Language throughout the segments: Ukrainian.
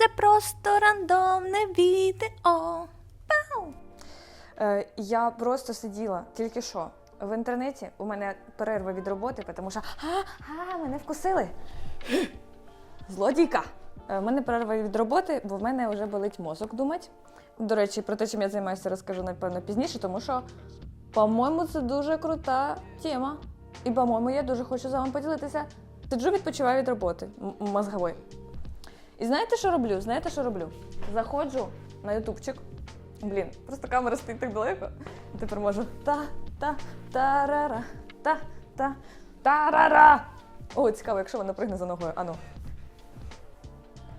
Це просто рандомне відео. Пау! Е, я просто сиділа тільки що в інтернеті. У мене перерва від роботи, тому що а, а, мене вкусили. Злодійка. Е, У мене перерва від роботи, бо в мене вже болить мозок думати. До речі, про те, чим я займаюся, розкажу напевно пізніше, тому що, по-моєму, це дуже крута тема. І, по-моєму, я дуже хочу з вами поділитися. Сиджу, відпочиваю від роботи мозгової. І знаєте, що роблю? Знаєте, що роблю? Заходжу на ютубчик. Блін, просто камера стоїть так далеко. І тепер можу та та тарара та та тарара. О, цікаво, якщо вона пригне за ногою. Ану.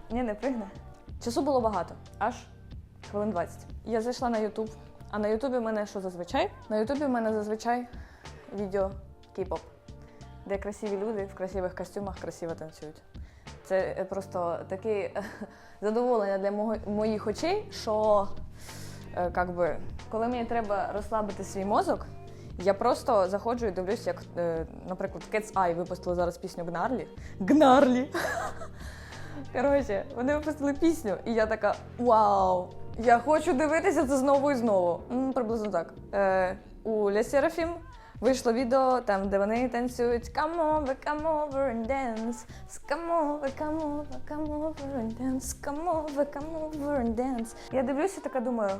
Ні, не пригне. Часу було багато, аж хвилин 20. Я зайшла на Ютуб. А на Ютубі в мене що зазвичай? На Ютубі в мене зазвичай відео кей-поп, де красиві люди в красивих костюмах красиво танцюють. Це е, просто таке е, задоволення для моїх очей, що е, как би, коли мені треба розслабити свій мозок, я просто заходжу і дивлюсь, як, наприклад, Cat's Eye випустили зараз пісню Гнарлі. Гнарлі! Коротше, вони випустили пісню, і я така: Вау! Я хочу дивитися це знову і знову. Приблизно так. У Ля Серафім вийшло відео, там, де вони танцюють Come over, come over and dance. Come over, come over, come over and dance. Come over, come over and dance. Я дивлюся, така думаю.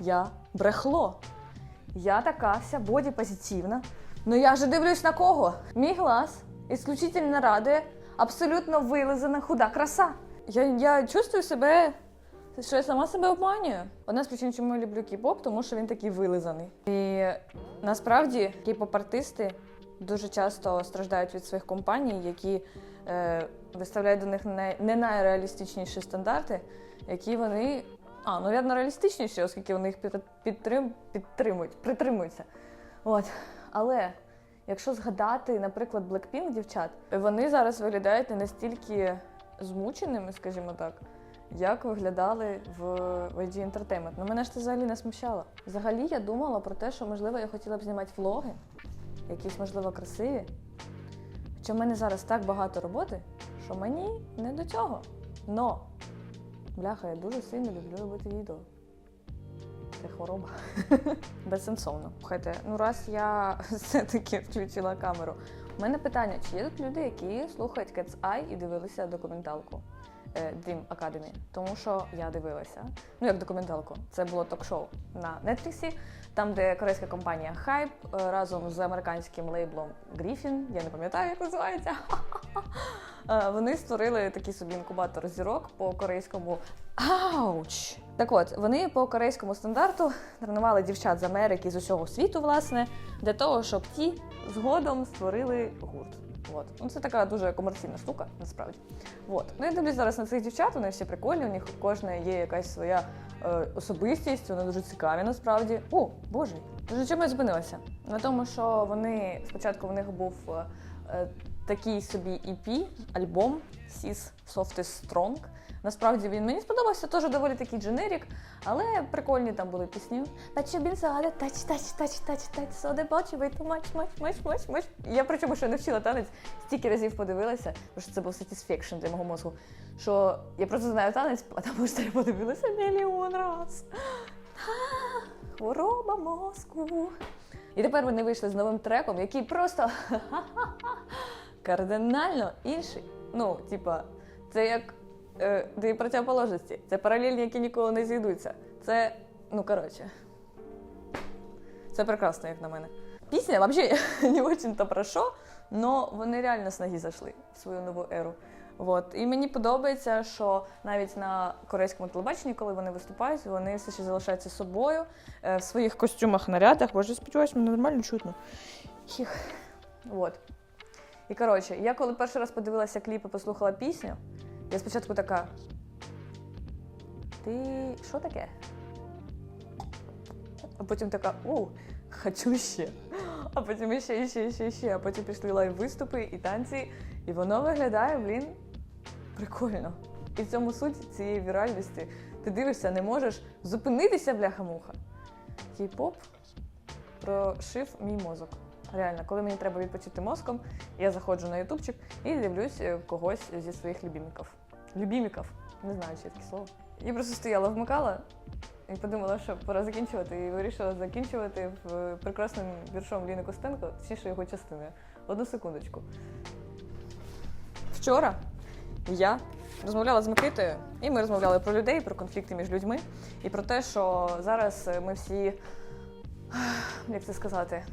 Я брехло. Я така вся боді позитивна. Ну я же дивлюсь на кого? Мій глаз ісключительно радує абсолютно вилизана худа краса. Я, я чувствую себе, що я сама себе обманюю. Одна з причин, чому я люблю кей-поп, тому що він такий вилизаний. І насправді кей-поп-артисти дуже часто страждають від своїх компаній, які е, виставляють до них не, не найреалістичніші стандарти, які вони. А, ну явно реалістичніші, оскільки вони їх під- підтрим, підтримують, притримуються. От. Але якщо згадати, наприклад, Blackpink дівчат, вони зараз виглядають не настільки змученими, скажімо так, як виглядали в YG Entertainment. Ну мене ж це взагалі не смущало. Взагалі я думала про те, що можливо я хотіла б знімати влоги, якісь, можливо, красиві. Хоча в мене зараз так багато роботи, що мені не до цього. Но, бляха, я дуже сильно люблю робити відео. Це хвороба. Безсенсовно. Слухайте, ну раз я все-таки включила камеру. У мене питання: чи є тут люди, які слухають Cat's Eye і дивилися документалку Dream Academy? Тому що я дивилася. Ну як документалку, це було ток-шоу на Нетфліксі, там, де корейська компанія Hype е, разом з американським лейблом Griffin, я не пам'ятаю, як називається. Е, Вони створили такий собі інкубатор зірок по корейському Ауч! Так от, вони по корейському стандарту тренували дівчат з Америки з усього світу, власне, для того, щоб ті згодом створили гурт. От. Ну, це така дуже комерційна штука, насправді. От. Ну, я дивлюсь зараз на цих дівчат, вони всі прикольні, у них кожна є якась своя е, особистість, вони дуже цікаві насправді. О, боже, дуже чому я зупинилася? На тому, що вони спочатку в них був е, е, такий собі EP, альбом Sis Softest Strong. Насправді він мені сподобався, теж доволі такий дженерік, але прикольні там були пісні. Touch, touch, touch, touch, touch, so the body way too much, much, much, much, much. Я причому ще не вчила танець, стільки разів подивилася, тому що це був satisfaction для мого мозку. Що я просто знаю танець, а тому що я подивилася мільйон раз. Хвороба мозку. І тепер вони вийшли з новим треком, який просто кардинально інший. Ну, типа, це як е, дві противоположності. Це паралельні, які ніколи не зійдуться. Це, ну коротше. Це прекрасно, як на мене. Пісня взагалі не очень-то про що, але вони реально з ноги зайшли в свою нову еру. От. І мені подобається, що навіть на корейському телебаченні, коли вони виступають, вони все ще залишаються собою е, в своїх костюмах, нарядах. Боже, сподіваюся, мене нормально чутно. Хіх. От. І коротше, я коли перший раз подивилася кліп і послухала пісню, я спочатку така. Ти що таке? А потім така, о, хочу ще. А потім ще, ще, ще, ще. А потім пішли лайв-виступи і танці. І воно виглядає, блін, прикольно. І в цьому суть цієї віральності. Ти дивишся, не можеш зупинитися, бляха-муха. Кей-поп прошив мій мозок. Реально, коли мені треба відпочити мозком, я заходжу на ютубчик і дивлюсь е, когось зі своїх любіміків. Любіміків, не знаю, чи таке слово. Я просто стояла, вмикала і подумала, що пора закінчувати, і вирішила закінчувати в прекрасним віршом Ліни Костенко, точніше його частиною. Одну секундочку. Вчора я розмовляла з Микитою, і ми розмовляли про людей, про конфлікти між людьми, і про те, що зараз ми всі, як це сказати,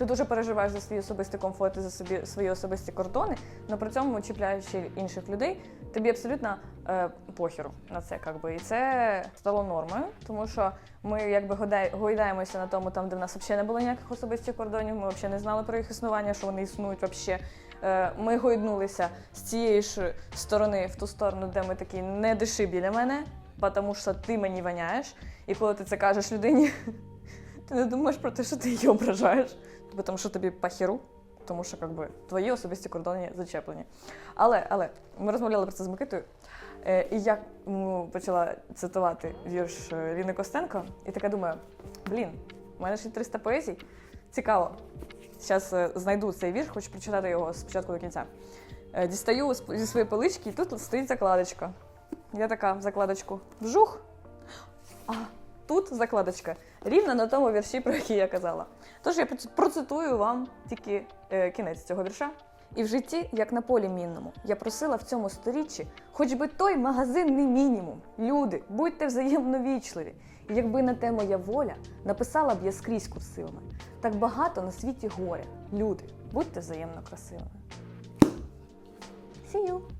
ти дуже переживаєш за свій особистий комфорт і за собі свої особисті кордони, але при цьому чіпляючи інших людей, тобі абсолютно е, похеру на це, якби. І це стало нормою, тому що ми якби гойдаємося на тому, там, де в нас взагалі не було ніяких особистих кордонів, ми взагалі не знали про їх існування, що вони існують взагалі. Е, Ми гойднулися з цієї ж сторони в ту сторону, де ми такі не диши біля мене, тому що ти мені воняєш. І коли ти це кажеш людині, ти не думаєш про те, що ти її ображаєш, тому що тобі пахіру, тому що якби, твої особисті кордони зачеплені. Але, але ми розмовляли про це з Микитою, е, і я почала цитувати вірш е, Ліни Костенко, і така думаю: блін, у мене ще 300 поезій. Цікаво. Зараз знайду цей вірш, хочу прочитати його спочатку до кінця. Е, Дістаю зі своєї полички, і тут стоїть закладочка. Я така в закладочку вжух. Тут закладочка рівно на тому вірші, про який я казала. Тож я процитую вам тільки е, кінець цього вірша. І в житті, як на полі мінному, я просила в цьому сторіччі, хоч би той магазинний мінімум. Люди, будьте взаємно вічливі. І якби на те моя воля, написала б я скрізь курсивами. Так багато на світі горя. Люди, будьте взаємно красивими. See you!